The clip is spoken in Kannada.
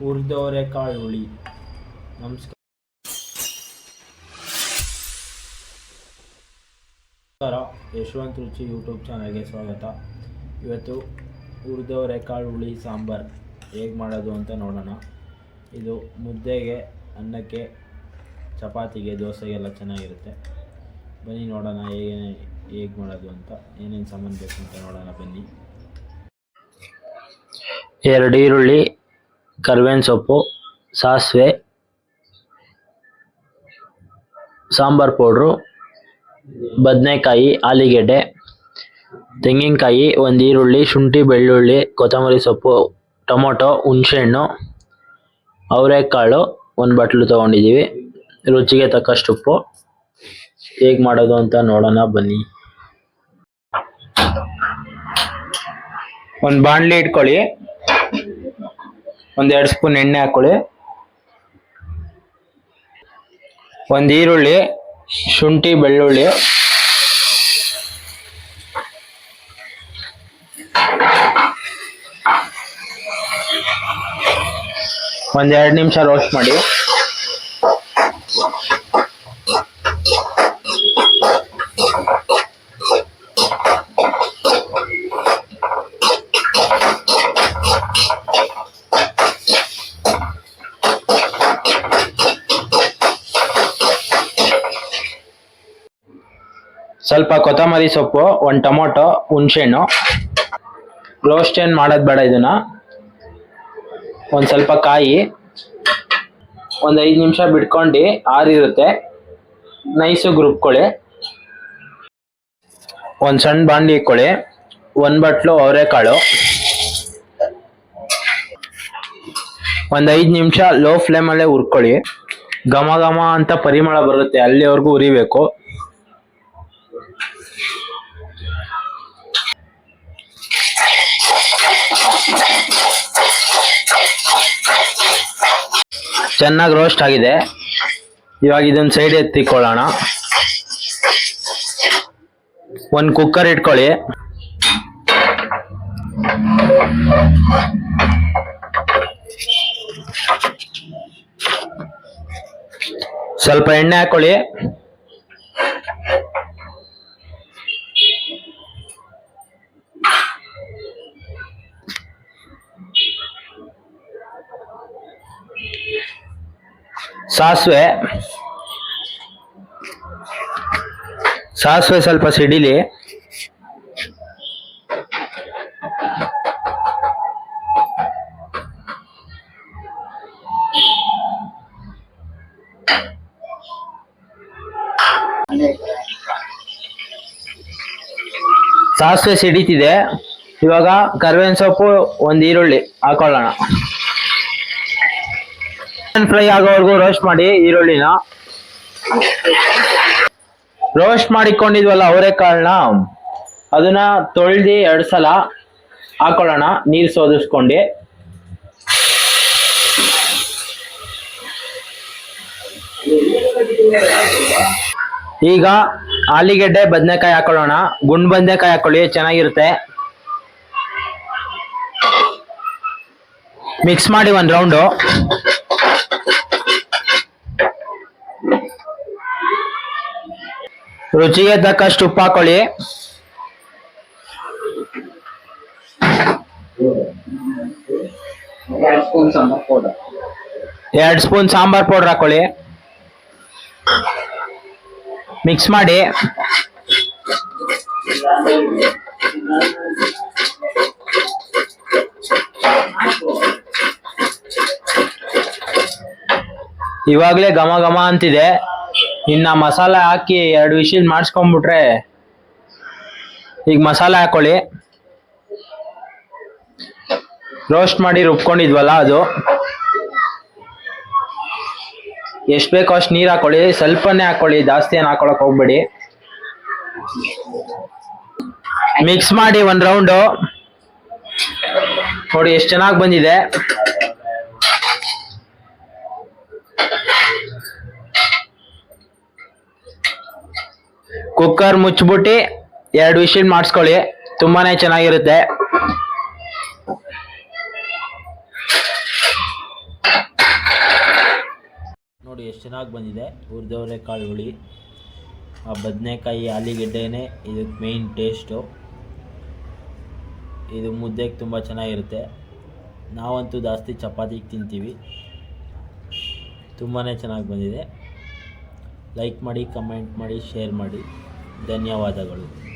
ಹುರಿದವರೆ ಕಾಳು ಹುಳಿ ನಮಸ್ಕಾರ. ಯಶವಂತ್ ರುಚಿ ಯೂಟ್ಯೂಬ್ ಚಾನಲ್ಗೆ ಸ್ವಾಗತ. ಇವತ್ತು ಹುರಿದವರೆ ಕಾಳು ಹುಳಿ ಸಾಂಬಾರು ಹೇಗೆ ಮಾಡೋದು ಅಂತ ನೋಡೋಣ. ಇದು ಮುದ್ದೆಗೆ, ಅನ್ನಕ್ಕೆ, ಚಪಾತಿಗೆ, ದೋಸೆಗೆಲ್ಲ ಚೆನ್ನಾಗಿರುತ್ತೆ. ಬನ್ನಿ ನೋಡೋಣ ಹೇಗೆ ಹೇಗೆ ಮಾಡೋದು ಅಂತ. ಏನೇನು ಸಾಮಾನು ಬೇಕು ಅಂತ ನೋಡೋಣ ಬನ್ನಿ. ಎರಡು ಈರುಳ್ಳಿ ಕರಿಬೇವಿನ ಸೊಪ್ಪು, ಸಾಸಿವೆ, ಸಾಂಬಾರು ಪೌಡ್ರು, ಬದನೆಕಾಯಿ, ಆಲಿಗೆಡ್ಡೆ, ತೆಂಗಿನಕಾಯಿ, ಒಂದು ಈರುಳ್ಳಿ, ಶುಂಠಿ, ಬೆಳ್ಳುಳ್ಳಿ, ಕೊತ್ತಂಬರಿ ಸೊಪ್ಪು, ಟೊಮೊಟೊ, ಹುಣಸೆಹಣ್ಣು, ಅವರೆಕಾಳು ಒಂದು ಬಟ್ಲು ತೊಗೊಂಡಿದ್ದೀವಿ ರುಚಿಗೆ ತಕ್ಕಷ್ಟು ಉಪ್ಪು. ಹೇಗೆ ಮಾಡೋದು ಅಂತ ನೋಡೋಣ, ಬನ್ನಿ. ಒಂದು ಬಾಣಲಿ ಇಟ್ಕೊಳ್ಳಿ. ಒಂದು ಎರಡು ಸ್ಪೂನ್ ಎಣ್ಣೆ ಹಾಕೊಳ್ಳಿ. ಒಂದು ಈರುಳ್ಳಿ ಶುಂಠಿ ಬೆಳ್ಳುಳ್ಳಿ. ಒಂದೆರಡು ನಿಮಿಷ ರೋಸ್ಟ್ ಮಾಡಿ. ಸ್ವಲ್ಪ ಕೊತ್ತಂಬರಿ ಸೊಪ್ಪು, ಒಂದು ಟೊಮೊಟೊ, ಹುಣಸೆಹಣ್ಣು. ರೋಸ್ಟ್ ಏನು ಮಾಡೋದು ಬೇಡ ಇದನ್ನ. ಒಂದು ಸ್ವಲ್ಪ ಕಾಯಿ. ಒಂದು ಐದು ನಿಮಿಷ ಬಿಟ್ಕೊಂಡು ಆರಿರುತ್ತೆ. ನೈಸು ರುಬ್ಕೊಳ್ಳಿ. ಒಂದು ಸಣ್ಣ ಬಾಂಡಿ ಇಕ್ಕೊಳ್ಳಿ ಒಂದು ಬಟ್ಲು ಅವರೆಕಾಳು. ಒಂದು ಐದು ನಿಮಿಷ ಲೋ ಫ್ಲೇಮಲ್ಲೇ ಹುರ್ಕೊಳ್ಳಿ. ಘಮ ಘಮ ಅಂತ ಪರಿಮಳ ಬರುತ್ತೆ. ಅಲ್ಲಿವರೆಗೂ ಉರಿಬೇಕು ಚೆನ್ನಾಗಿ ರೋಸ್ಟ್ ಆಗಿದೆ. ಇವಾಗ ಇದನ್ನ ಸೈಡ್ ಎತ್ತಿಕೊಳ್ಳೋಣ. ಒಂದು ಕುಕ್ಕರ್ ಇಟ್ಕೊಳ್ಳಿ. ಸ್ವಲ್ಪ ಎಣ್ಣೆ ಹಾಕೊಳ್ಳಿ. ಸಾಸಿವೆ. ಸಾಸಿವೆ ಸ್ವಲ್ಪ ಸಿಡಿಲಿ. ಸಾಸಿವೆ ಸಿಡಿತಿದೆ. ಇವಾಗ ಕರಿಬೇವಿನ ಸೊಪ್ಪು ಒಂದು ಈರುಳ್ಳಿ ಹಾಕೊಳ್ಳೋಣ. ಫ್ರೈ ಆಗೋವರೆಗೂ ರೋಸ್ಟ್ ಮಾಡಿ ಈರುಳ್ಳಿನ. ರೋಸ್ಟ್ ಮಾಡಿಕೊಂಡಿದ್ವಲ್ಲ ಅವರೆಕಾಳನ್ನ ಅದನ್ನ ತೊಳ್ದು ಎರಡು ಸಲ ಹಾಕೊಳ್ಳೋಣ, ನೀರು ಸೋದಿಸ್ಕೊಂಡು. ಈಗ ಆಲಿಗೆಡ್ಡೆ, ಬದನೆಕಾಯಿ ಹಾಕೊಳ್ಳೋಣ. ಗುಂಡ್ ಬದನೆಕಾಯಿ ಹಾಕೊಳ್ಳಿ, ಚೆನ್ನಾಗಿರುತ್ತೆ. ಮಿಕ್ಸ್ ಮಾಡಿ ಒಂದು ರೌಂಡು ರುಚಿಗೆ ತಕ್ಕಷ್ಟು ಉಪ್ಪು ಹಾಕೊಳ್ಳಿ. ಎರಡು ಸ್ಪೂನ್ ಸಾಂಬಾರ್ ಪೌಡರ್ ಹಾಕೊಳ್ಳಿ. ಮಿಕ್ಸ್ ಮಾಡಿ. ಇವಾಗಲೇ ಘಮ ಘಮ ಅಂತಿದೆ. ಇನ್ನ ಮಸಾಲೆ ಹಾಕಿ ಎರಡು ವಿಷಿಲ್ ಮಾಡಿಸ್ಕೊಂಡ್ಬಿಟ್ರೆ ಈಗ ಮಸಾಲೆ ಹಾಕೊಳ್ಳಿ. ರೋಸ್ಟ್ ಮಾಡಿ ರುಬ್ಕೊಂಡಿದ್ವಲ್ಲ ಅದು. ಎಷ್ಟು ಬೇಕೋ ಅಷ್ಟು ನೀರು ಹಾಕೊಳ್ಳಿ. ಸ್ವಲ್ಪನೇ ಹಾಕೊಳ್ಳಿ. ಜಾಸ್ತಿ ಏನು ಹಾಕೊಳಕ್ ಹೋಗ್ಬೇಡಿ. ಮಿಕ್ಸ್ ಮಾಡಿ ಒಂದು ರೌಂಡು ನೋಡಿ ಎಷ್ಟು ಚೆನ್ನಾಗಿ ಬಂದಿದೆ. ಕುಕ್ಕರ್ ಮುಚ್ಚಿಬಿಟ್ಟು ಎರಡು ವಿಷಿಲ್ ಮಾಡಿಸ್ಕೊಳ್ಳಿ. ತುಂಬಾನೇ ಚೆನ್ನಾಗಿರುತ್ತೆ. ನೋಡಿ, ಎಷ್ಟು ಚೆನ್ನಾಗಿ ಬಂದಿದೆ. ಊರ್ದವರೆ ಕಾಳು ಹುಳಿ ಆ ಬದನೆಕಾಯಿ, ಆಲಿಗೆಡ್ಡೆನೇ ಇದಕ್ಕೆ ಮೇಯ್ನ್ ಟೇಸ್ಟು ಇದು ಮುದ್ದೆಗೆ ತುಂಬ ಚೆನ್ನಾಗಿರುತ್ತೆ. ನಾವಂತೂ ಜಾಸ್ತಿ ಚಪಾತಿಗೆ ತಿಂತೀವಿ. ತುಂಬಾ ಚೆನ್ನಾಗಿ ಬಂದಿದೆ. ಲೈಕ್ ಮಾಡಿ ಕಮೆಂಟ್ ಮಾಡಿ ಶೇರ್ ಮಾಡಿ. ಧನ್ಯವಾದಗಳು.